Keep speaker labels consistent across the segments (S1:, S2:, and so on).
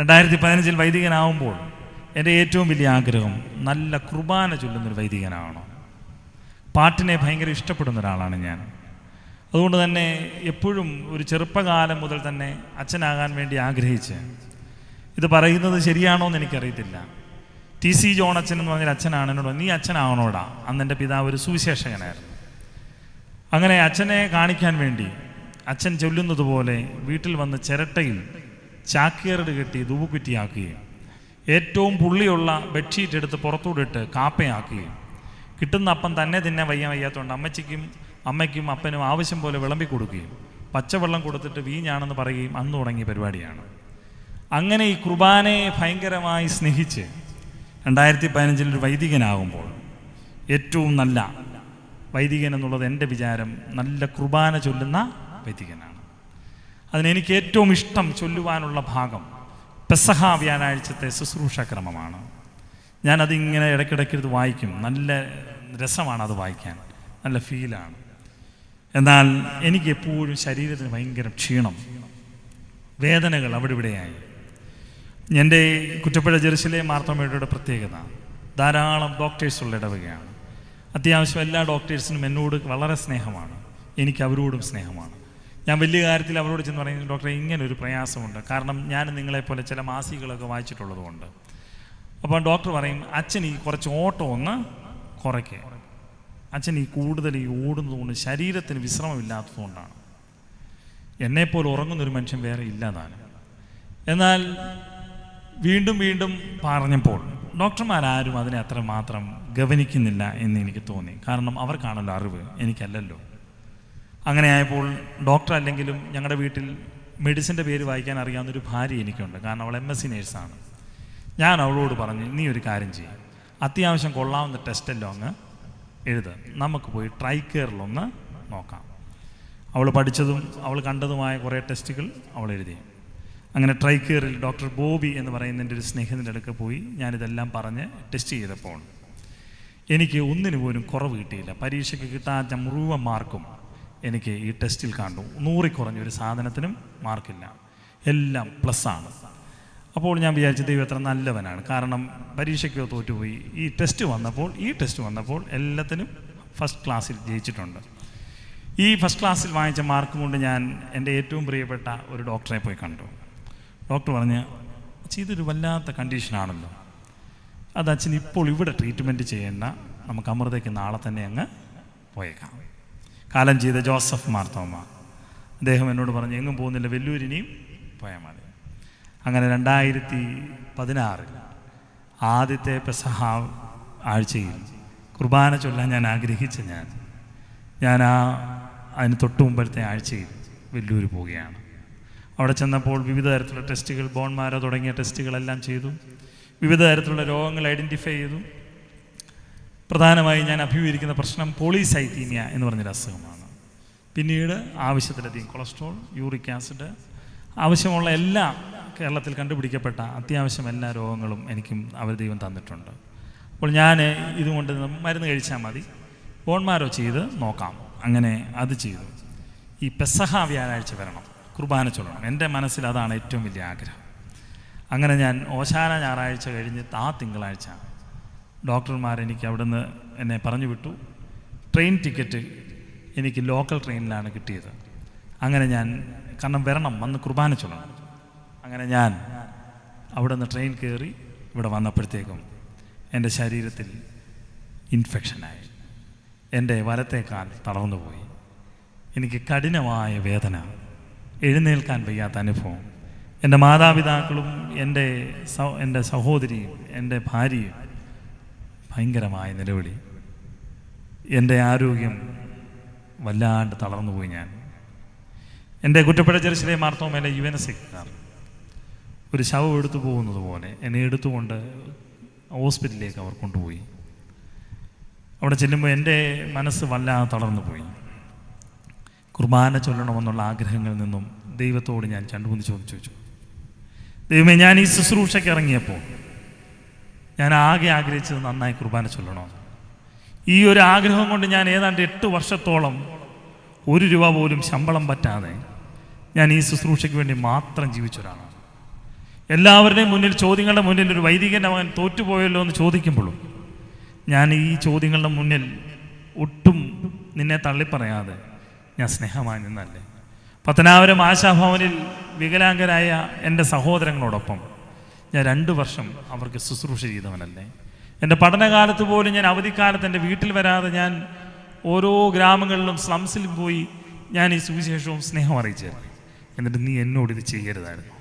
S1: രണ്ടായിരത്തി പതിനഞ്ചിൽ വൈദികനാവുമ്പോൾ എന്റെ ഏറ്റവും വലിയ ആഗ്രഹം നല്ല കുർബാന ചൊല്ലുന്നൊരു വൈദികനാവണം. പാട്ടിനെ ഭയങ്കര ഇഷ്ടപ്പെടുന്ന ഒരാളാണ് ഞാൻ. അതുകൊണ്ട് തന്നെ എപ്പോഴും ഒരു ചെറുപ്പകാലം മുതൽ തന്നെ അച്ഛനാകാൻ വേണ്ടി ആഗ്രഹിച്ച് ഇത് പറയുന്നത് ശരിയാണോ എന്ന് എനിക്കറിയത്തില്ല. ടി സി ജോൺ അച്ഛൻ എന്ന് പറഞ്ഞൊരു അച്ഛനാണ് എന്നോട് നീ അച്ഛനാവണോടാ? അന്ന് എന്റെ പിതാവ് ഒരു സുവിശേഷകനായിരുന്നു. അങ്ങനെ അച്ഛനെ കാണിക്കാൻ വേണ്ടി അച്ഛൻ ചൊല്ലുന്നത് പോലെ വീട്ടിൽ വന്ന് ചിരട്ടയിൽ ചാക്കിയറട് കെട്ടി ധൂപുക്കുറ്റിയാക്കുകയും ഏറ്റവും പുള്ളിയുള്ള ബെഡ്ഷീറ്റ് എടുത്ത് പുറത്തൂടിട്ട് കാപ്പയാക്കുകയും കിട്ടുന്ന അപ്പം തന്നെ തിന്നെ വയ്യാൻ വയ്യാത്തതുകൊണ്ട് അമ്മച്ചിക്കും അമ്മയ്ക്കും അപ്പനും ആവശ്യം പോലെ വിളമ്പി കൊടുക്കുകയും പച്ചവെള്ളം കൊടുത്തിട്ട് വീഞ്ഞാണെന്ന് പറയുകയും അന്ന് തുടങ്ങിയ പരിപാടിയാണ്. അങ്ങനെ ഈ കുർബാനയെ ഭയങ്കരമായി സ്നേഹിച്ച് രണ്ടായിരത്തി പതിനഞ്ചിൽ ഒരു വൈദികനാകുമ്പോൾ ഏറ്റവും നല്ല വൈദികൻ എന്നുള്ളത് എന്റെ വിചാരം നല്ല കുർബാന ചൊല്ലുന്ന വൈദികനാണ്. അതിനെനിക്ക് ഏറ്റവും ഇഷ്ടം ചൊല്ലുവാനുള്ള ഭാഗം പെസഹ വ്യാഴാഴ്ചത്തെ ശുശ്രൂഷക്രമമാണ് ഞാനതിങ്ങനെ ഇടയ്ക്കിടയ്ക്ക് ഇത് വായിക്കും. നല്ല രസമാണ് അത് വായിക്കാൻ. നല്ല ഫീലാണ്. എന്നാൽ എനിക്ക് എപ്പോഴും ശരീരത്തിന് ഭയങ്കര ക്ഷീണം. വേദനകൾ അവിടെ ഇവിടെയായി എന്റെ കുറ്റപ്പുഴ ജെറുസലേ മാർത്തോമയുടെ പ്രത്യേകത. ധാരാളം ഡോക്ടേഴ്സുള്ള ഇടവകയാണ്. അത്യാവശ്യം എല്ലാ ഡോക്ടേഴ്സിനും എന്നോട് വളരെ സ്നേഹമാണ്. എനിക്ക് അവരോടും സ്നേഹമാണ്. ഞാൻ വലിയ കാര്യത്തിൽ അവരോട് ചെന്ന് പറയുന്നത് ഡോക്ടറെ ഇങ്ങനെ ഒരു പ്രയാസമുണ്ട്. കാരണം ഞാൻ നിങ്ങളെപ്പോലെ ചില മാസികകളൊക്കെ വായിച്ചിട്ടുള്ളതുകൊണ്ട്. അപ്പം അപ്പോൾ ഡോക്ടർ പറയും അച്ഛൻ ഈ കുറച്ച് ഓട്ടം ഒന്ന് കുറയ്ക്കുക അച്ഛൻ ഈ കൂടുതൽ ഈ ഓടുന്നതുകൊണ്ട് ശരീരത്തിന് വിശ്രമമില്ലാത്തതുകൊണ്ടാണ്. എന്നെപ്പോലെ ഉറങ്ങുന്നൊരു മനുഷ്യൻ വേറെ ഇല്ലാതാണ് എന്നാൽ വീണ്ടും വീണ്ടും പറഞ്ഞപ്പോൾ ഡോക്ടർമാരാരും അതിനെ അത്ര മാത്രം ഗവനിക്കുന്നില്ല എന്ന് എനിക്ക് തോന്നി. കാരണം അവർക്കാണല്ലോ അറിവ് എനിക്കല്ലല്ലോ. അങ്ങനെ ആയപ്പോൾ ഡോക്ടർ അല്ലെങ്കിലും ഞങ്ങളുടെ വീട്ടിൽ മെഡിസിന്റെ പേര് വായിക്കാൻ അറിയാവുന്നൊരു ഭാര്യ എനിക്കുണ്ട്. കാരണം അവൾ എം എസ് സി നേഴ്സാണ് ഞാൻ അവളോട് പറഞ്ഞു നീ ഒരു കാര്യം ചെയ്യും. അത്യാവശ്യം കൊള്ളാവുന്ന ടെസ്റ്റല്ലോ അങ്ങ് എഴുത്. നമുക്ക് പോയി ട്രൈ കെയറിലൊന്ന് നോക്കാം. അവൾ പഠിച്ചതും അവൾ കണ്ടതുമായ കുറേ ടെസ്റ്റുകൾ അവൾ എഴുതി. അങ്ങനെ ട്രൈ കെയറിൽ ഡോക്ടർ ബോബി എന്ന് പറയുന്ന എന്റെ ഒരു സ്നേഹത്തിന്റെ അടുക്ക് പോയി ഞാനിതെല്ലാം പറഞ്ഞ് ടെസ്റ്റ് ചെയ്തപ്പോൾ. എനിക്ക് ഒന്നിനു പോലും കുറവ് കിട്ടിയില്ല. പരീക്ഷയ്ക്ക് കിട്ടാത്ത മുഴുവൻ മാർക്കും എനിക്ക് ഈ ടെസ്റ്റിൽ കണ്ടു. നൂറിൽ കുറഞ്ഞ ഒരു സാധനത്തിനും മാർക്കില്ല എല്ലാം പ്ലസ് ആണ്. അപ്പോൾ ഞാൻ വിചാരിച്ചു ദൈവം എത്ര നല്ലവനാണ്. കാരണം പരീക്ഷയ്ക്കോ തോറ്റുപോയി. ഈ ടെസ്റ്റ് വന്നപ്പോൾ ഈ ടെസ്റ്റ് വന്നപ്പോൾ എല്ലാത്തിനും ഫസ്റ്റ് ക്ലാസ്സിൽ ജയിച്ചിട്ടുണ്ട്. ഈ ഫസ്റ്റ് ക്ലാസ്സിൽ വാങ്ങിച്ച മാർക്ക് കൊണ്ട് ഞാൻ എന്റെ ഏറ്റവും പ്രിയപ്പെട്ട ഒരു ഡോക്ടറെ പോയി കണ്ടു. ഡോക്ടർ പറഞ്ഞ് "അച്ഛാ, ഇതൊരു വല്ലാത്ത കണ്ടീഷനാണല്ലോ അത് അച്ഛൻ ഇപ്പോൾ ഇവിടെ ട്രീറ്റ്മെന്റ് ചെയ്യേണ്ട. നമുക്ക് അമൃതയ്ക്ക് നാളെ തന്നെ അങ്ങ് പോയേക്കാം. കാലം ചെയ്ത ജോസഫ് മാർത്തോമ. അദ്ദേഹം എന്നോട് പറഞ്ഞു എങ്ങും പോകുന്നില്ല വെല്ലൂരിനെയും പോയാൽ മതി. അങ്ങനെ രണ്ടായിരത്തി പതിനാറിൽ ആദ്യത്തെ പെസഹ ആഴ്ചയിൽ കുർബാന ചൊല്ലാൻ ഞാൻ ആഗ്രഹിച്ച ഞാൻ ഞാൻ ആ അതിന് തൊട്ട് മുമ്പത്തെ ആഴ്ചയിൽ വെല്ലൂർ പോവുകയാണ്. അവിടെ ചെന്നപ്പോൾ വിവിധ തരത്തിലുള്ള ടെസ്റ്റുകൾ ബോൺമാരോ തുടങ്ങിയ ടെസ്റ്റുകളെല്ലാം ചെയ്തു. വിവിധ തരത്തിലുള്ള രോഗങ്ങൾ ഐഡന്റിഫൈ ചെയ്തു. പ്രധാനമായി ഞാൻ അഭിമുഖീകരിക്കുന്ന പ്രശ്നം പോളിസൈത്തീമിയ എന്ന് പറഞ്ഞൊരു അസുഖമാണ്. പിന്നീട് ആവശ്യത്തിലധികം കൊളസ്ട്രോൾ യൂറിക് ആസിഡ് ആവശ്യമുള്ള എല്ലാ കേരളത്തിൽ കണ്ടുപിടിക്കപ്പെട്ട അത്യാവശ്യം എല്ലാ രോഗങ്ങളും എനിക്കും അവർ ദൈവം തന്നിട്ടുണ്ട്. അപ്പോൾ ഞാൻ ഇതുകൊണ്ട് മരുന്ന് കഴിച്ചാൽ മതി. ബോൺമാരോ ചെയ്ത് നോക്കാം. അങ്ങനെ അത് ചെയ്തു. ഈ പെസഹ വ്യാഴാഴ്ച വരണം. കുർബാന ചൊല്ലണം. എന്റെ മനസ്സിൽ അതാണ് ഏറ്റവും വലിയ ആഗ്രഹം. അങ്ങനെ ഞാൻ ഓശാന ഞായറാഴ്ച കഴിഞ്ഞ് ആ തിങ്കളാഴ്ച ഡോക്ടർമാർ എനിക്ക് അവിടുന്ന് എന്നെ പറഞ്ഞു വിട്ടു. ട്രെയിൻ ടിക്കറ്റ് എനിക്ക് ലോക്കൽ ട്രെയിനിലാണ് കിട്ടിയത്. അങ്ങനെ ഞാൻ കാരണം വരണം വന്ന് കുർബാന ചൊല്ലണം. അങ്ങനെ ഞാൻ അവിടെ നിന്ന് ട്രെയിൻ കയറി ഇവിടെ വന്നപ്പോഴത്തേക്കും എന്റെ ശരീരത്തിൽ ഇൻഫെക്ഷനായി എന്റെ വലത്തേക്കാൽ കാൽ തളർന്നു പോയി. എനിക്ക് കഠിനമായ വേദന എഴുന്നേൽക്കാൻ വയ്യാത്ത അനുഭവം. എന്റെ മാതാപിതാക്കളും എന്റെ എന്റെ സഹോദരിയും എന്റെ ഭാര്യയും ഭയങ്കരമായ നിലവിളി എന്റെ ആരോഗ്യം വല്ലാണ്ട് തളർന്നുപോയി ഞാൻ. എന്റെ കുറ്റപ്പുഴ ചെറുശ്ശിലെ മാർത്തോമേലെ യു എൻ എസ് ഒരു ശവം എടുത്തു പോകുന്നത് പോലെ എന്നെ എടുത്തുകൊണ്ട് ഹോസ്പിറ്റലിലേക്ക് അവർ കൊണ്ടുപോയി. അവിടെ ചെല്ലുമ്പോൾ എന്റെ മനസ്സ് വല്ലാതെ തളർന്നു പോയി. കുർബാന ചൊല്ലണമെന്നുള്ള ആഗ്രഹങ്ങളിൽ നിന്നും ദൈവത്തോട് ഞാൻ രണ്ടുമൂന്ന് ചോദിച്ചു ചോദിച്ചു. ദൈവമേ ഞാൻ ഈ ശുശ്രൂഷയ്ക്ക് ഇറങ്ങിയപ്പോൾ ഞാൻ ആകെ ആഗ്രഹിച്ചത് നന്നായി കുർബാന ചൊല്ലണോ ഈ ഒരു ആഗ്രഹം കൊണ്ട് ഞാൻ ഏതാണ്ട് എട്ട് വർഷത്തോളം ഒരു രൂപ പോലും ശമ്പളം പറ്റാതെ ഞാൻ ഈ ശുശ്രൂഷയ്ക്ക് വേണ്ടി മാത്രം ജീവിച്ച ഒരാളാണ് എല്ലാവരുടെയും മുന്നിൽ ചോദ്യങ്ങളുടെ മുന്നിൽ ഒരു വൈദികന്റെ മകൻ തോറ്റുപോയല്ലോ എന്ന് ചോദിക്കുമ്പോഴും ഞാൻ ഈ ചോദ്യങ്ങളുടെ മുന്നിൽ ഒട്ടും നിന്നെ തള്ളിപ്പറയാതെ ഞാൻ സ്നേഹമായി നിന്നല്ലേ? പത്തനാപുരം ആശാഭവനിൽ വികലാംഗരായ എന്റെ സഹോദരങ്ങളോടൊപ്പം ഞാൻ രണ്ട് വർഷം അവർക്ക് ശുശ്രൂഷ ചെയ്തവനല്ലേ. എന്റെ പഠനകാലത്ത് പോലും ഞാൻ അവധിക്കാലത്ത് എന്റെ വീട്ടിൽ വരാതെ ഞാൻ ഓരോ ഗ്രാമങ്ങളിലും സ്ലംസിൽ പോയി ഞാൻ ഈ സുവിശേഷവും സ്നേഹം അറിയിച്ചായിരുന്നു എന്നിട്ട് നീ എന്നോട് ഇത് ചെയ്യരുതായിരുന്നു.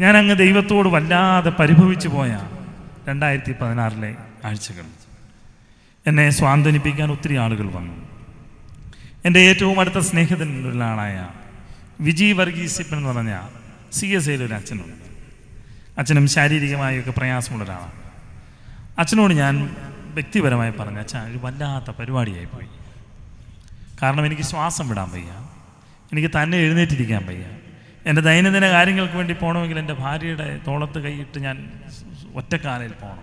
S1: ഞാൻ അങ്ങ് ദൈവത്തോട് വല്ലാതെ പരിഭവിച്ചു പോയ രണ്ടായിരത്തി പതിനാറിലെ ആഴ്ചകൾ. എന്നെ സ്വാന്തനിപ്പിക്കാൻ ഒത്തിരി ആളുകൾ വന്നു. എന്റെ ഏറ്റവും അടുത്ത സ്നേഹിതനാളായ വിജയ് വിജി വർഗീസിപ്പൻ എന്ന് പറഞ്ഞ സി എസ് ഐയിലൊരു അച്ഛനുണ്ട്. അച്ഛനും ശാരീരികമായൊക്കെ പ്രയാസമുള്ള ഒരാളാണ്. അച്ഛനോട് ഞാൻ വ്യക്തിപരമായി പറഞ്ഞു അച്ഛൻ ഒരു വല്ലാത്ത പരിപാടിയായി പോയി. കാരണം എനിക്ക് ശ്വാസം വിടാൻ വയ്യ. എനിക്ക് തന്നെ എഴുന്നേറ്റിരിക്കാൻ വയ്യ. എന്റെ ദൈനംദിന കാര്യങ്ങൾക്ക് വേണ്ടി പോകണമെങ്കിൽ എന്റെ ഭാര്യയുടെ തോളത്ത് കൈയിട്ട് ഞാൻ ഒറ്റക്കാലയിൽ പോകണം.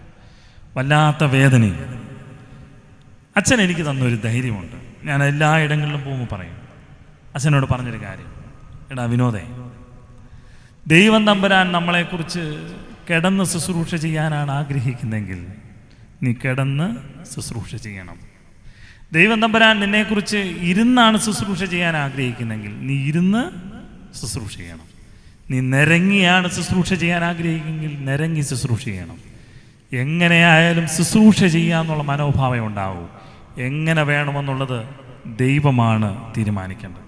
S1: വല്ലാത്ത വേദനയും. അച്ഛൻ എനിക്ക് തന്നൊരു ധൈര്യമുണ്ട്. ഞാൻ എല്ലാ ഇടങ്ങളിലും പോകുമ്പോൾ പറയും അച്ഛനോട് പറഞ്ഞൊരു കാര്യം. എടാ വിനോദേ ദൈവം തമ്പുരാൻ നമ്മളെക്കുറിച്ച് കിടന്ന് ശുശ്രൂഷ ചെയ്യാനാണ് ആഗ്രഹിക്കുന്നതെങ്കിൽ നീ കിടന്ന് ശുശ്രൂഷ ചെയ്യണം. ദൈവം തമ്പുരാൻ നിന്നെക്കുറിച്ച് ഇരുന്നാണ് ശുശ്രൂഷ ചെയ്യാൻ ആഗ്രഹിക്കുന്നെങ്കിൽ നീ ഇരുന്ന് ശുശ്രൂഷ ചെയ്യണം. നീ നിരങ്ങിയാണ് ശുശ്രൂഷ ചെയ്യാൻ ആഗ്രഹിക്കുമെങ്കിൽ നിരങ്ങി ശുശ്രൂഷ ചെയ്യണം. എങ്ങനെയായാലും ശുശ്രൂഷ ചെയ്യാന്നുള്ള മനോഭാവം ഉണ്ടാവും. എങ്ങനെ വേണമെന്നുള്ളത് ദൈവമാണ് തീരുമാനിക്കേണ്ടത്.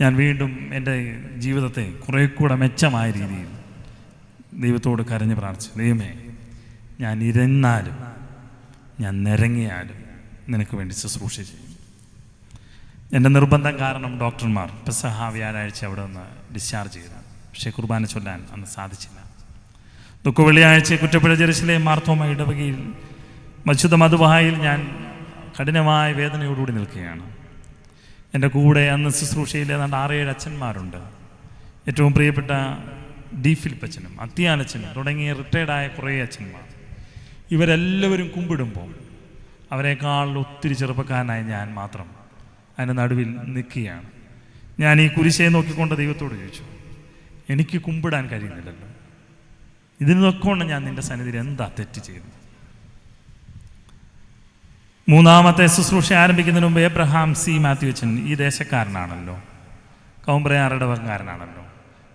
S1: ഞാൻ വീണ്ടും എന്റെ ജീവിതത്തെ കുറേ കൂടെ മെച്ചമായ രീതിയിൽ ദൈവത്തോട് കരഞ്ഞ് പ്രാർത്ഥിച്ചു. ദൈവമേ ഞാൻ ഇരന്നാലും ഞാൻ നിരങ്ങിയാലും നിനക്ക് വേണ്ടി ശുശ്രൂഷ ചെയ്യും. എന്റെ നിർബന്ധം കാരണം ഡോക്ടർമാർ പെസഹ വ്യാഴാഴ്ച അവിടെ നിന്ന് ഡിസ്ചാർജ് ചെയ്തു പക്ഷേ കുർബാന ചൊല്ലാൻ അന്ന് സാധിച്ചില്ല. ദുഃഖ വെള്ളിയാഴ്ച കുറ്റപ്പുഴ ജെറുസലേം മാർത്തോമ ഇടവകയിൽ മത്സ്യുത മധുബായിൽ ഞാൻ കഠിനമായ വേദനയോടുകൂടി നിൽക്കുകയാണ്. എന്റെ കൂടെ അന്ന് ശുശ്രൂഷയിൽ ഏതാണ്ട് ആറേഴ് അച്ഛന്മാരുണ്ട്. ഏറ്റവും പ്രിയപ്പെട്ട ഡി ഫിലിപ്പച്ചനും അത്തിയാനച്ഛനും തുടങ്ങിയ റിട്ടയർഡായ കുറേ അച്ഛന്മാർ. ഇവരെല്ലാവരും കുമ്പിടുമ്പോൾ അവരെക്കാൾ ഒത്തിരി ചെറുപ്പക്കാരനായി ഞാൻ മാത്രം അതിന്റെ നടുവിൽ നിൽക്കുകയാണ്. ഞാൻ ഈ കുരിശയെ നോക്കിക്കൊണ്ട് ദൈവത്തോട് ചോദിച്ചു എനിക്ക് കുമ്പിടാൻ കഴിയുന്നില്ലല്ലോ. ഇതിന് നോക്കൊണ്ട് ഞാൻ നിന്റെ സന്നിധിയിൽ എന്താ തെറ്റ് ചെയ്തത് മൂന്നാമത്തെ ശുശ്രൂഷ ആരംഭിക്കുന്നതിന് മുമ്പ് എബ്രഹാം സി മാത്യു അച്ഛൻ ഈ ദേശക്കാരനാണല്ലോ. കൗമ്പ്രയാർ ഇടവകാരനാണല്ലോ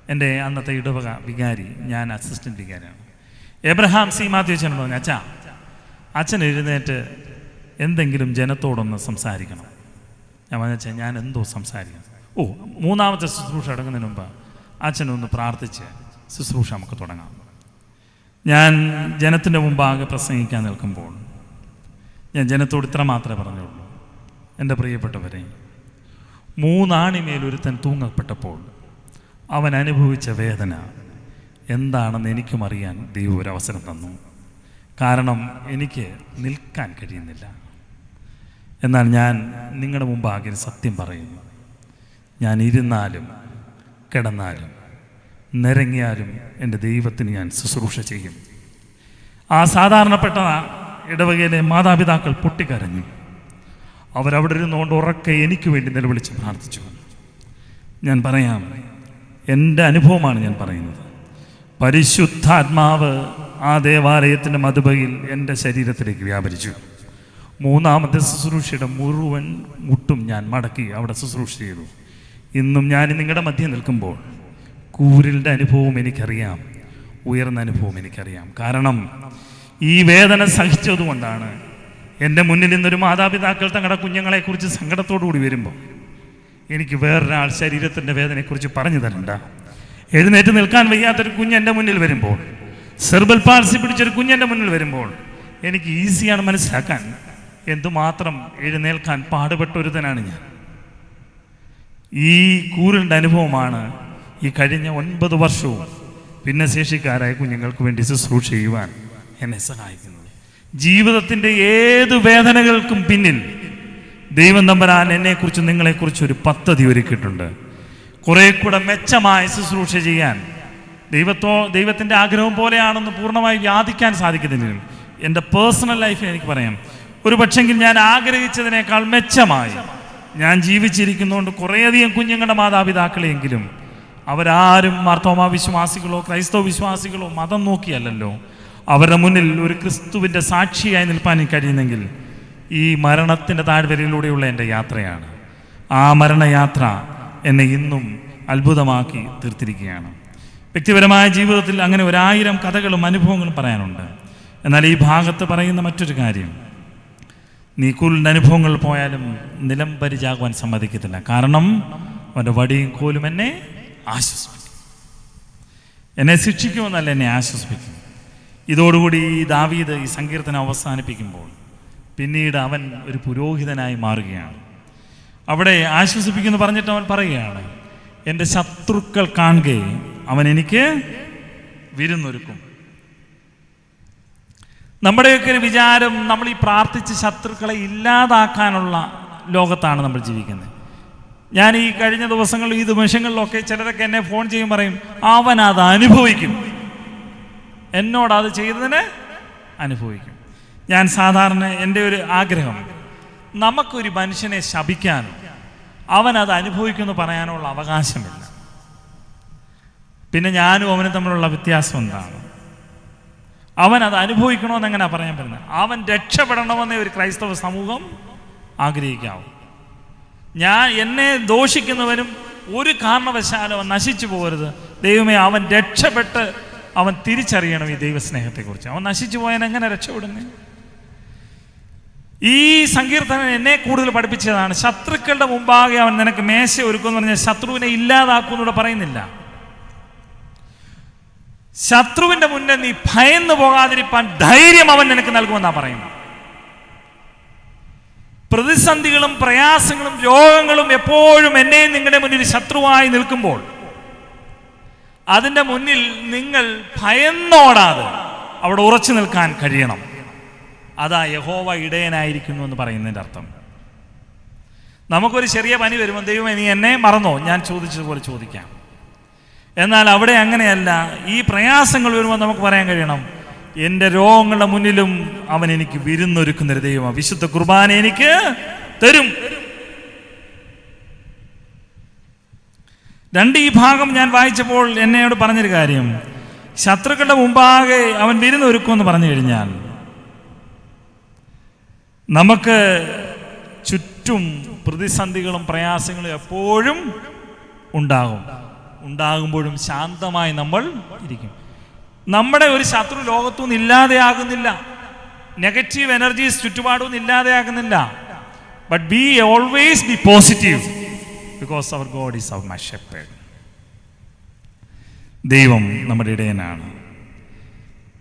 S1: എന്റെ അന്നത്തെ ഇടവക വികാരി ഞാൻ അസിസ്റ്റന്റ് വികാരിയാണ്. എബ്രഹാം സി മാത്യു അച്ഛൻ പറഞ്ഞു അച്ഛാ അച്ഛൻ എഴുന്നേറ്റ് എന്തെങ്കിലും ജനത്തോടൊന്ന് സംസാരിക്കണം. ഞാൻ പറഞ്ഞാൽ ഞാൻ എന്തോ സംസാരിക്കണം. ഓ മൂന്നാമത്തെ ശുശ്രൂഷ അടങ്ങുന്നതിന് മുമ്പ് അച്ഛനൊന്ന് പ്രാർത്ഥിച്ച് ശുശ്രൂഷ നമുക്ക് തുടങ്ങാം. ഞാൻ ജനത്തിന്റെ മുമ്പാകെ പ്രസംഗിക്കാൻ നിൽക്കുമ്പോൾ ഞാൻ ജനത്തോട് ഇത്ര മാത്രമേ പറഞ്ഞുള്ളൂ. എന്റെ പ്രിയപ്പെട്ടവരെ മൂന്നാണിമേൽ മേലൊരുത്തൻ തൂങ്ങപ്പെട്ടപ്പോൾ അവൻ അനുഭവിച്ച വേദന എന്താണെന്ന് എനിക്കും അറിയാൻ ദൈവം ഒരു അവസരം തന്നു. കാരണം എനിക്ക് നിൽക്കാൻ കഴിയുന്നില്ല. എന്നാൽ ഞാൻ നിങ്ങളുടെ മുമ്പാകെ സത്യം പറയുന്നു. ഞാൻ ഇരുന്നാലും കിടന്നാലും നിരങ്ങിയാലും എന്റെ ദൈവത്തിന് ഞാൻ ശുശ്രൂഷ ചെയ്യും. ആ സാധാരണപ്പെട്ട ഇടവകയിലെ മാതാപിതാക്കൾ പൊട്ടിക്കരഞ്ഞു. അവരവിടെ ഇരുന്നുകൊണ്ട് ഉറക്കെ എനിക്ക് വേണ്ടി നിലവിളിച്ച് പ്രാർത്ഥിച്ചു. ഞാൻ പറയാം എന്റെ അനുഭവമാണ് ഞാൻ പറയുന്നത്. പരിശുദ്ധാത്മാവ് ആ ദേവാലയത്തിന്റെ മധുബയിൽ എന്റെ ശരീരത്തിലേക്ക് വ്യാപരിച്ചു. മൂന്നാമത്തെ ശുശ്രൂഷയുടെ മുഴുവൻ മുട്ടും ഞാൻ മടക്കി അവിടെ ശുശ്രൂഷ ചെയ്തു. ഇന്നും ഞാൻ നിങ്ങളുടെ മധ്യം നിൽക്കുമ്പോൾ കൂരിലിന്റെ അനുഭവം എനിക്കറിയാം ഉയർന്ന അനുഭവം എനിക്കറിയാം. കാരണം ഈ വേദന സഹിച്ചതുകൊണ്ടാണ് എന്റെ മുന്നിൽ നിന്നൊരു മാതാപിതാക്കൾ തങ്ങളുടെ കുഞ്ഞുങ്ങളെക്കുറിച്ച് സങ്കടത്തോടു കൂടി വരുമ്പോൾ എനിക്ക് വേറൊരാൾ ശരീരത്തിന്റെ വേദനയെക്കുറിച്ച് പറഞ്ഞു തരണ്ട. എഴുന്നേറ്റ് നിൽക്കാൻ വയ്യാത്തൊരു കുഞ്ഞ് എന്റെ മുന്നിൽ വരുമ്പോൾ സെർബൽ പാൾസി പിടിച്ചൊരു കുഞ്ഞ് എന്റെ മുന്നിൽ വരുമ്പോൾ എനിക്ക് ഈസിയാണ് മനസ്സിലാക്കാൻ. എന്തുമാത്രം എഴുന്നേൽക്കാൻ പാടുപെട്ട ഒരുത്തനാണ് ഞാൻ. ഈ കൂറിന്റെ അനുഭവമാണ് ഈ കഴിഞ്ഞ ഒൻപത് വർഷവും ഭിന്നശേഷിക്കാരായ കുഞ്ഞുങ്ങൾക്ക് വേണ്ടി ശുശ്രൂഷ ചെയ്യുവാൻ എന്നെ സഹായിക്കുന്നത് ജീവിതത്തിന്റെ ഏത് വേദനകൾക്കും പിന്നിൽ ദൈവം തമ്പരാൻ എന്നെക്കുറിച്ച് നിങ്ങളെക്കുറിച്ച് ഒരു പദ്ധതി ഒരുക്കിയിട്ടുണ്ട്. കുറെ കൂടെ മെച്ചമായ ശുശ്രൂഷ ചെയ്യാൻ. ദൈവത്തോ ദൈവത്തിന്റെ ആഗ്രഹം പോലെയാണെന്ന് പൂർണമായി വ്യാധിക്കാൻ സാധിക്കുന്നില്ല. എന്റെ പേഴ്സണൽ ലൈഫിൽ എനിക്ക് പറയാം. ഒരു പക്ഷെങ്കിൽ ഞാൻ ആഗ്രഹിച്ചതിനേക്കാൾ മെച്ചമായി ഞാൻ ജീവിച്ചിരിക്കുന്നതുകൊണ്ട് കുറേയധികം കുഞ്ഞുങ്ങളുടെ മാതാപിതാക്കളെങ്കിലും അവരാരും മാർത്തോമാ വിശ്വാസികളോ ക്രൈസ്തവ വിശ്വാസികളോ മതം നോക്കിയല്ലല്ലോ. അവരുടെ മുന്നിൽ ഒരു ക്രിസ്തുവിന്റെ സാക്ഷിയായി നിൽപ്പാൻ കഴിയുന്നെങ്കിൽ ഈ മരണത്തിന്റെ താഴ്വരയിലൂടെയുള്ള എന്റെ യാത്രയാണ്. ആ മരണയാത്ര എന്നെ ഇന്നും അത്ഭുതമാക്കി തീർത്തിരിക്കുകയാണ്. വ്യക്തിപരമായ ജീവിതത്തിൽ അങ്ങനെ ഒരായിരം കഥകളും അനുഭവങ്ങളും പറയാനുണ്ട്. എന്നാൽ ഈ ഭാഗത്ത് പറയുന്ന മറ്റൊരു കാര്യം നീ അനുഭവങ്ങൾ പോയാലും നിലം പരിചാകുവാൻ സമ്മതിക്കത്തില്ല. കാരണം അവന്റെ വടിയും കോലും എന്നെ ആശ്വസിപ്പിക്കും. എന്നെ ശിക്ഷിക്കുമെന്നല്ല എന്നെ ആശ്വസിപ്പിക്കും. ഇതോടുകൂടി ഈ ദാവീദ് ഈ സങ്കീർത്തനം അവസാനിപ്പിക്കുമ്പോൾ പിന്നീട് അവൻ ഒരു പുരോഹിതനായി മാറുകയാണ്. അവിടെ ആശ്വസിപ്പിക്കുന്നു പറഞ്ഞിട്ട് അവൻ പറയുകയാണ് എന്റെ ശത്രുക്കൾ കാണുക അവൻ എനിക്ക് വിരുന്നൊരുക്കും. നമ്മുടെയൊക്കെ ഒരു വിചാരം നമ്മൾ ഈ പ്രാർത്ഥിച്ച് ശത്രുക്കളെ ഇല്ലാതാക്കാനുള്ള ലോകത്താണ് നമ്മൾ ജീവിക്കുന്നത്. ഞാൻ ഈ കഴിഞ്ഞ ദിവസങ്ങളിൽ ഈ നിമിഷങ്ങളിലൊക്കെ ചിലരൊക്കെ എന്നെ ഫോൺ ചെയ്യും പറയും അവൻ അത് അനുഭവിക്കും. എന്നോട് അത് ചെയ്തതിന് അനുഭവിക്കും. ഞാൻ സാധാരണ എന്റെ ഒരു ആഗ്രഹം നമുക്കൊരു മനുഷ്യനെ ശപിക്കാനോ അവൻ അത് അനുഭവിക്കുമെന്ന് പറയാനുള്ള അവകാശമില്ല. പിന്നെ ഞാനും അവനും തമ്മിലുള്ള വ്യത്യാസം എന്താണ്? അവൻ അത് അനുഭവിക്കണമെന്ന് എങ്ങനെ പറയാൻ പറ്റുന്നത്? അവൻ രക്ഷപ്പെടണമെന്നേ ഒരു ക്രൈസ്തവ സമൂഹം ആഗ്രഹിക്കാവൂ. ഞാൻ എന്നെ ദോഷിക്കുന്നവനും ഒരു കാരണവശാലും അവൻ നശിച്ചു പോകരുത്. ദൈവമേ അവൻ രക്ഷപ്പെട്ട് അവൻ തിരിച്ചറിയണം ഈ ദൈവസ്നേഹത്തെക്കുറിച്ച്. അവൻ നശിച്ചു പോയാൽ എങ്ങനെ രക്ഷപ്പെടുന്നു? ഈ സങ്കീർത്തനം എന്നെ കൂടുതൽ പഠിപ്പിച്ചതാണ്. ശത്രുക്കളുടെ മുമ്പാകെ അവൻ നിനക്ക് മേശ ഒരുക്കുമെന്ന് പറഞ്ഞാൽ ശത്രുവിനെ ഇല്ലാതാക്കുമെന്നൂടെ പറയുന്നില്ല. ശത്രുവിന്റെ മുന്നിൽ നീ ഭയന്ന് പോകാതിരിപ്പാൻ ധൈര്യം അവൻ നിനക്ക് നൽകുമെന്നാ പറയുന്നത്. പ്രതിസന്ധികളും പ്രയാസങ്ങളും രോഗങ്ങളും എപ്പോഴും എന്നെയും നിങ്ങളുടെ മുന്നിൽ ശത്രുവായി നിൽക്കുമ്പോൾ അതിന്റെ മുന്നിൽ നിങ്ങൾ ഭയന്നോടാതെ അവിടെ ഉറച്ചു നിൽക്കാൻ കഴിയണം. അതാ യഹോവ ഇടയനായിരിക്കുന്നു എന്ന് പറയുന്നതിന്റെ അർത്ഥം. നമുക്കൊരു ചെറിയ പനി വരുമ്പോൾ ദൈവമേ നീ എന്നെ മറന്നോ? ഞാൻ ചോദിച്ചതുപോലെ ചോദിക്കാം. എന്നാൽ അവിടെ അങ്ങനെയല്ല. ഈ പ്രയാസങ്ങൾ വരുമ്പോൾ നമുക്ക് പറയാൻ കഴിയണം എന്റെ രോഗങ്ങളുടെ മുന്നിലും അവൻ എനിക്ക് വിരുന്നൊരുക്കുന്നൊരു ദൈവമാണ്. വിശുദ്ധ കുർബാന എനിക്ക് തരും. രണ്ട് ഈ ഭാഗം ഞാൻ വായിച്ചപ്പോൾ എന്നോട് പറഞ്ഞൊരു കാര്യം. ശത്രുക്കളുടെ മുമ്പാകെ അവൻ വിരുന്നൊരുക്കുമെന്ന് പറഞ്ഞു കഴിഞ്ഞാൽ നമുക്ക് ചുറ്റും പ്രതിസന്ധികളും പ്രയാസങ്ങളും എപ്പോഴും ഉണ്ടാകും. ഉണ്ടാകുമ്പോഴും ശാന്തമായി നമ്മൾ ഇരിക്കും. നമ്മുടെ ഒരു ശത്രു ലോകത്തുനിന്ന് ഇല്ലാതെയാകുന്നില്ല. നെഗറ്റീവ് എനർജീസ് ചുറ്റുപാടൊന്നും ഇല്ലാതെയാകുന്നില്ല. But be always be positive because our God is our my shepherd ദൈവം നമ്മുടെ ഇടയനാണ്.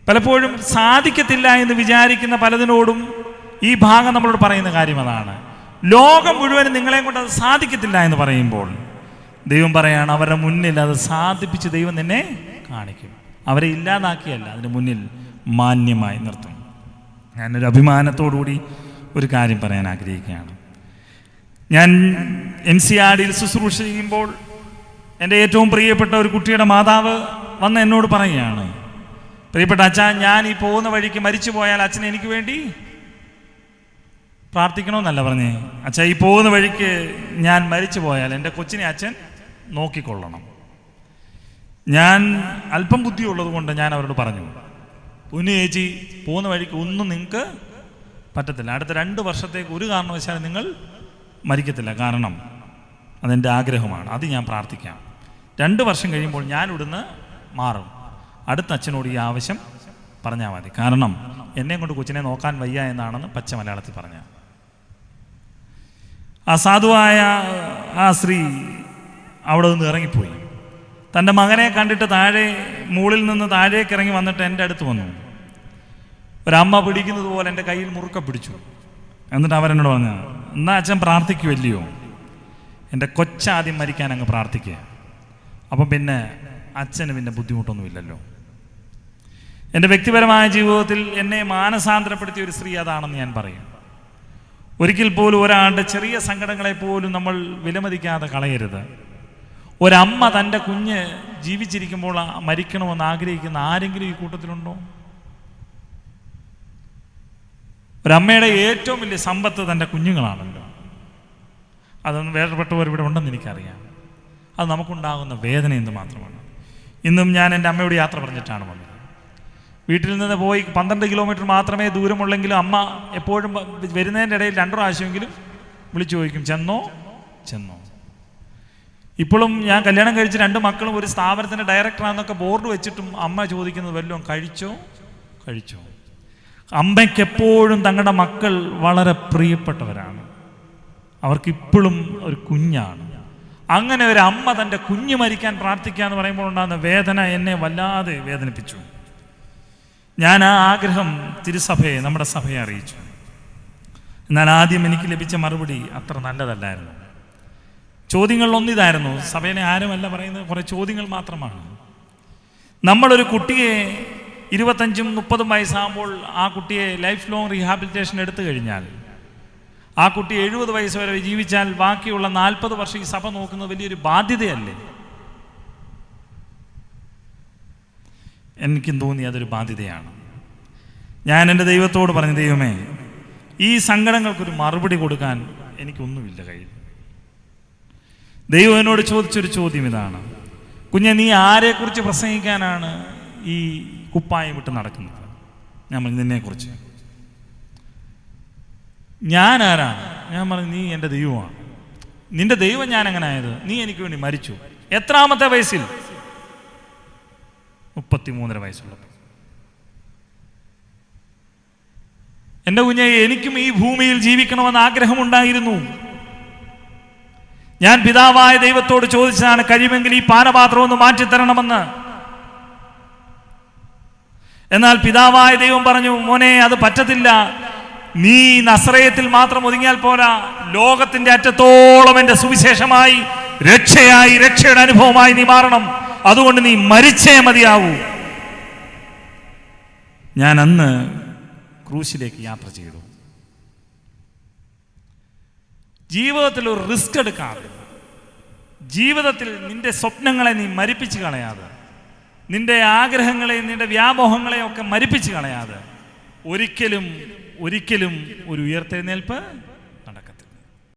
S1: പലപ്പോഴും സാധിക്കത്തില്ല എന്ന് വിചാരിക്കുന്ന പലതിനോടും ഈ ഭാഗം നമ്മളോട് പറയുന്ന കാര്യം അതാണ്. ലോകം മുഴുവനും നിങ്ങളെയും കൊണ്ട് അത് സാധിക്കത്തില്ല എന്ന് പറയുമ്പോൾ ദൈവം പറയാണ് അവരുടെ മുന്നിൽ അത് സാധിപ്പിച്ച് ദൈവം നിന്നെ കാണിക്കും. അവരെ ഇല്ലാതാക്കിയല്ല അതിന് മുന്നിൽ മാന്യമായി നിർത്തും. ഞാനൊരു അഭിമാനത്തോടുകൂടി ഒരു കാര്യം പറയാൻ ആഗ്രഹിക്കുകയാണ്. ഞാൻ എൻ സി ആർ ശുശ്രൂഷ ചെയ്യുമ്പോൾ എന്റെ ഏറ്റവും പ്രിയപ്പെട്ട ഒരു കുട്ടിയുടെ മാതാവ് വന്ന് എന്നോട് പറയുകയാണ് പ്രിയപ്പെട്ട അച്ഛാ ഞാൻ ഈ പോകുന്ന വഴിക്ക് മരിച്ചു പോയാൽ അച്ഛൻ എനിക്ക് വേണ്ടി പ്രാർത്ഥിക്കണമെന്നല്ല പറഞ്ഞേ. അച്ഛാ ഈ പോകുന്ന വഴിക്ക് ഞാൻ മരിച്ചു പോയാൽ എന്റെ കൊച്ചിനെ അച്ഛൻ നോക്കിക്കൊള്ളണം. ഞാൻ അല്പം ബുദ്ധിയുള്ളത് കൊണ്ട് ഞാൻ അവരോട് പറഞ്ഞു ഉന്നു ചേച്ചി പോകുന്ന വഴിക്ക് ഒന്നും നിങ്ങൾക്ക് പറ്റത്തില്ല. അടുത്ത രണ്ട് വർഷത്തേക്ക് ഒരു കാരണവശാലും നിങ്ങൾ മരിക്കത്തില്ല. കാരണം അതെന്റെ ആഗ്രഹമാണ്. അത് ഞാൻ പ്രാർത്ഥിക്കാം. രണ്ട് വർഷം കഴിയുമ്പോൾ ഞാൻ ഇവിടുന്ന് മാറും. അടുത്ത അച്ഛനോട് ഈ ആവശ്യം പറഞ്ഞാൽ മതി. കാരണം എന്നെ കൊണ്ട് കൊച്ചിനെ നോക്കാൻ വയ്യ എന്നാണെന്ന് പച്ച മലയാളത്തിൽ പറഞ്ഞ. ആ സാധുവായ ആ സ്ത്രീ അവിടെ നിന്ന് ഇറങ്ങിപ്പോയി. തന്റെ മകനെ കണ്ടിട്ട് താഴെ മുകളിൽ നിന്ന് താഴേക്ക് ഇറങ്ങി വന്നിട്ട് എന്റെ അടുത്ത് വന്നു. ഒരമ്മ പിടിക്കുന്നത് പോലെ എന്റെ കയ്യിൽ മുറുക്ക പിടിച്ചു. എന്നിട്ട് അവരെന്നോട് പറഞ്ഞു എന്നാ അച്ഛൻ പ്രാർത്ഥിക്കുമല്ലയോ എന്റെ കൊച്ചാദ്യം മരിക്കാൻ അങ്ങ് പ്രാർത്ഥിക്കുക അപ്പം പിന്നെ അച്ഛന് പിന്നെ ബുദ്ധിമുട്ടൊന്നുമില്ലല്ലോ. എന്റെ വ്യക്തിപരമായ ജീവിതത്തിൽ എന്നെ മാനസാന്തരപ്പെടുത്തിയ ഒരു സ്ത്രീ അതാണെന്ന് ഞാൻ പറയും. ഒരിക്കൽ പോലും ഒരാളുടെ ചെറിയ സങ്കടങ്ങളെ പോലും നമ്മൾ വിലമതിക്കാതെ കളയരുത്. ഒരമ്മ തന്റെ കുഞ്ഞ് ജീവിച്ചിരിക്കുമ്പോൾ മരിക്കണമെന്ന് ആഗ്രഹിക്കുന്ന ആരെങ്കിലും ഈ കൂട്ടത്തിലുണ്ടോ? ഒരമ്മയുടെ ഏറ്റവും വലിയ സമ്പത്ത് തന്റെ കുഞ്ഞുങ്ങളാണല്ലോ. അതൊന്നും വേർപെട്ടവർ ഇവിടെ ഉണ്ടെന്ന് എനിക്കറിയാം. അത് നമുക്കുണ്ടാകുന്ന വേദന എന്ത് മാത്രമാണ്. ഇന്നും ഞാൻ എന്റെ അമ്മയോട് യാത്ര പറഞ്ഞിട്ടാണ് വന്നത്. വീട്ടിൽ നിന്ന് പോയി പന്ത്രണ്ട് കിലോമീറ്റർ മാത്രമേ ദൂരമുള്ളെങ്കിലും അമ്മ എപ്പോഴും വരുന്നതിന്റെ ഇടയിൽ രണ്ടു പ്രാവശ്യമെങ്കിലും വിളിച്ചു ചോദിക്കും ചെന്നോ? ചെന്നോ. ഇപ്പോഴും ഞാൻ കല്യാണം കഴിച്ച് രണ്ട് മക്കളും ഒരു സ്ഥാപനത്തിന്റെ ഡയറക്ടറാണെന്നൊക്കെ ബോർഡ് വെച്ചിട്ടും അമ്മ ചോദിക്കുന്നത് വല്ലതും കഴിച്ചോ? കഴിച്ചോ. അമ്മയ്ക്ക് എപ്പോഴും തങ്ങളുടെ മക്കൾ വളരെ പ്രിയപ്പെട്ടവരാണ്. അവർക്കിപ്പോഴും ഒരു കുഞ്ഞാണ്. അങ്ങനെ ഒരു അമ്മ തന്റെ കുഞ്ഞ് മരിക്കാൻ പ്രാർത്ഥിക്കുക എന്ന് പറയുമ്പോൾ ഉണ്ടാകുന്ന വേദന എന്നെ വല്ലാതെ വേദനിപ്പിച്ചു. ഞാൻ ആ ആഗ്രഹം തിരുസഭയെ നമ്മുടെ സഭയെ അറിയിച്ചു. എന്നാൽ ആദ്യം എനിക്ക് ലഭിച്ച മറുപടി അത്ര നല്ലതല്ലായിരുന്നു. ചോദ്യങ്ങളിലൊന്നിതായിരുന്നു സഭേനെ ആരുമല്ല പറയുന്നത് കുറേ ചോദ്യങ്ങൾ മാത്രമാണ്. നമ്മളൊരു കുട്ടിയെ ഇരുപത്തഞ്ചും മുപ്പതും വയസ്സാകുമ്പോൾ ആ കുട്ടിയെ ലൈഫ് ലോങ് റീഹാബിലിറ്റേഷൻ എടുത്തു കഴിഞ്ഞാൽ ആ കുട്ടി എഴുപത് വയസ്സ് വരെ ജീവിച്ചാൽ ബാക്കിയുള്ള നാൽപ്പത് വർഷം ഈ സഭ നോക്കുന്നത് വലിയൊരു ബാധ്യതയല്ലേ? എനിക്കും തോന്നി അതൊരു ബാധ്യതയാണ്. ഞാൻ എന്റെ ദൈവത്തോട് പറഞ്ഞു ദൈവമേ ഈ സങ്കടങ്ങൾക്കൊരു മറുപടി കൊടുക്കാൻ എനിക്കൊന്നുമില്ല കയ്യിൽ. ദൈവം ചോദിച്ചൊരു ചോദ്യം ഇതാണ്. കുഞ്ഞെ നീ ആരെക്കുറിച്ച് പ്രസംഗിക്കാനാണ് ഈ കുപ്പായം വിട്ട് നടക്കുന്നത്. ഞാൻ നിന്നെക്കുറിച്ച്. ഞാൻ ആരാണ് ഞാൻ പറഞ്ഞു നീ എന്റെ ദൈവമാണ്. നിന്റെ ദൈവം ഞാൻ എങ്ങനെ ആയത് നീ എനിക്ക് വേണ്ടി മരിച്ചു. എത്രാമത്തെ വയസ്സിൽ? മുപ്പത്തിമൂന്നര വയസ്സുള്ളപ്പോൾ. എന്റെ കുഞ്ഞെ എനിക്കും ഈ ഭൂമിയിൽ ജീവിക്കണമെന്ന് ആഗ്രഹമുണ്ടായിരുന്നു. ഞാൻ പിതാവായ ദൈവത്തോട് ചോദിച്ചതാണ് കഴിയുമെങ്കിൽ ഈ പാനപാത്രം ഒന്ന് മാറ്റിത്തരണമെന്ന്. എന്നാൽ പിതാവായ ദൈവം പറഞ്ഞു മോനെ അത് പറ്റത്തില്ല. നീ നസ്രയത്തിൽ മാത്രം ഒതുങ്ങിയാൽ പോരാ. ലോകത്തിന്റെ അറ്റത്തോളം എന്റെ സുവിശേഷമായി രക്ഷയായി രക്ഷയുടെ അനുഭവമായി നീ മാറണം. അതുകൊണ്ട് നീ മരിച്ചേ മതിയാവൂ. ഞാൻ അന്ന് ക്രൂശിലേക്ക് യാത്ര ചെയ്തു. ജീവിതത്തിൽ ഒരു റിസ്ക് എടുക്കാതെ ജീവിതത്തിൽ നിന്റെ സ്വപ്നങ്ങളെ നീ മരിപ്പിച്ച് കളയാതെ നിന്റെ ആഗ്രഹങ്ങളെയും നിന്റെ വ്യാമോഹങ്ങളെയും ഒക്കെ മരിപ്പിച്ച് കളയാതെ ഒരിക്കലും ഒരിക്കലും ഒരു ഉയർത്തെഴുന്നേൽപ്പ്